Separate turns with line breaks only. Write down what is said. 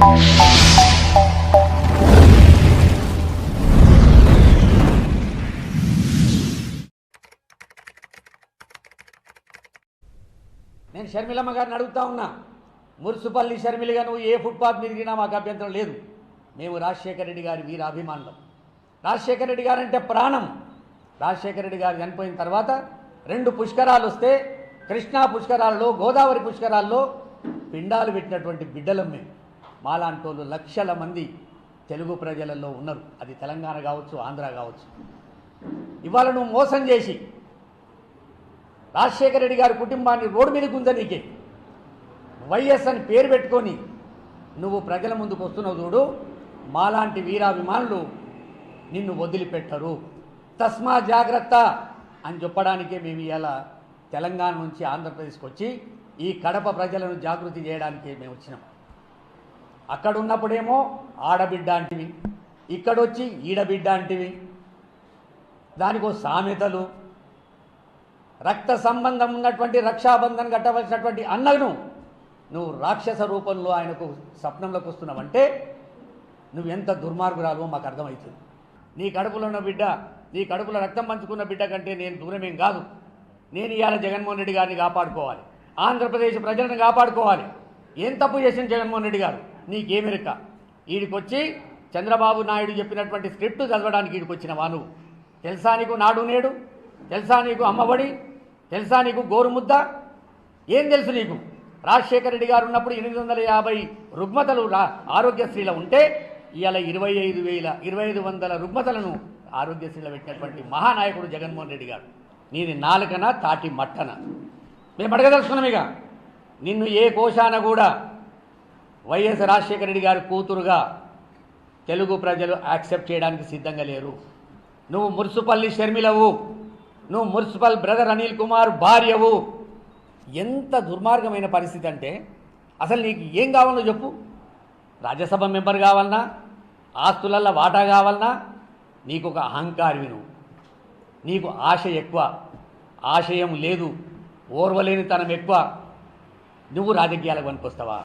నేను షర్మిలమ్మ గారిని అడుగుతా ఉన్నా. మురుసుపల్లి షర్మిలిగా నువ్వు ఏ ఫుట్పాత్ తిరిగినా మాకు అభ్యంతరం లేదు. మేము రాజశేఖర రెడ్డి గారి వీర అభిమానులం. రాజశేఖర రెడ్డి గారు అంటే ప్రాణం. రాజశేఖర రెడ్డి గారు చనిపోయిన తర్వాత రెండు పుష్కరాలు వస్తే కృష్ణా పుష్కరాల్లో గోదావరి పుష్కరాల్లో పిండాలు పెట్టినటువంటి బిడ్డలం మేము. మాలాంటోళ్ళు లక్షల మంది తెలుగు ప్రజలలో ఉన్నారు. అది తెలంగాణ కావచ్చు ఆంధ్ర కావచ్చు. ఇవాళ నువ్వు మోసం చేసి రాజశేఖర రెడ్డి గారి కుటుంబాన్ని రోడ్డు మీద గుంజనీకే వైఎస్ అని పేరు పెట్టుకొని నువ్వు ప్రజల ముందుకు వస్తున్నావు చూడు. మాలాంటి వీరాభిమానులు నిన్ను వదిలిపెట్టరు. తస్మా జాగ్రత్త అని చెప్పడానికే మేము ఇలా తెలంగాణ నుంచి ఆంధ్రప్రదేశ్కి వచ్చి ఈ కడప ప్రజలను జాగృతి చేయడానికే మేము వచ్చినాం. అక్కడ ఉన్నప్పుడేమో ఆడబిడ్డ అంటివి ఇక్కడొచ్చి ఈడబిడ్డ అంటివి దానికో సామెతలు. రక్త సంబంధం ఉన్నటువంటి రక్షాబంధన్ కట్టవలసినటువంటి అన్నను నువ్వు రాక్షస రూపంలో ఆయనకు స్వప్నంలోకి వస్తున్నావంటే నువ్వు ఎంత దుర్మార్గురాలో మాకు అర్థమవుతుంది. నీ కడుపులో ఉన్న బిడ్డ నీ కడుపులో రక్తం పంచుకున్న బిడ్డ కంటే నేను దూరమేం కాదు. నేను ఇవాళ జగన్మోహన్ రెడ్డి గారిని కాపాడుకోవాలి. ఆంధ్రప్రదేశ్ ప్రజలను కాపాడుకోవాలి. ఏం తప్పు చేసిన జగన్మోహన్ రెడ్డి గారు? నీకేమెరుక? ఈడికొచ్చి చంద్రబాబు నాయుడు చెప్పినటువంటి స్క్రిప్ట్ చదవడానికి వీడికొచ్చిన వచ్చినవా నువ్వు తెలుసా నీకు నాడు నేడు? తెలుసా నీకు అమ్మఒడి? తెలుసా నీకు గోరుముద్ద? ఏం తెలుసు నీకు? రాజశేఖర రెడ్డి గారు ఉన్నప్పుడు ఎనిమిది వందల యాభై రుగ్మతలు రా ఆరోగ్యశ్రీలో ఉంటే ఇవాళ ఇరవై ఐదు వేల ఇరవై ఐదు వందల రుగ్మతలను ఆరోగ్యశ్రీలో పెట్టినటువంటి మహానాయకుడు జగన్మోహన్ రెడ్డి గారు. నీది నాలుకన తాటి మట్టన. మేము అడగదలుచుకున్నాం ఇక. నిన్ను ఏ కోశాన కూడా వైఎస్ రాజశేఖర రెడ్డి గారి కూతురుగా తెలుగు ప్రజలు యాక్సెప్ట్ చేయడానికి సిద్ధంగా లేరు. నువ్వు మున్సిపల్లి షర్మిలవు. నువ్వు మున్సిపల్ బ్రదర్ అనిల్ కుమార్ భార్యవు. ఎంత దుర్మార్గమైన పరిస్థితి అంటే అసలు నీకు ఏం కావాలో చెప్పు. రాజ్యసభ మెంబర్ కావాలన్నా ఆస్తులల్లో వాటా కావాలన్నా నీకు ఒక అహంకారి నువ్వు. నీకు ఆశ ఎక్కువ. ఆశయం లేదు. ఓర్వలేనితనం ఎక్కువ. నువ్వు రాజకీయాలకు పనికొస్తావా?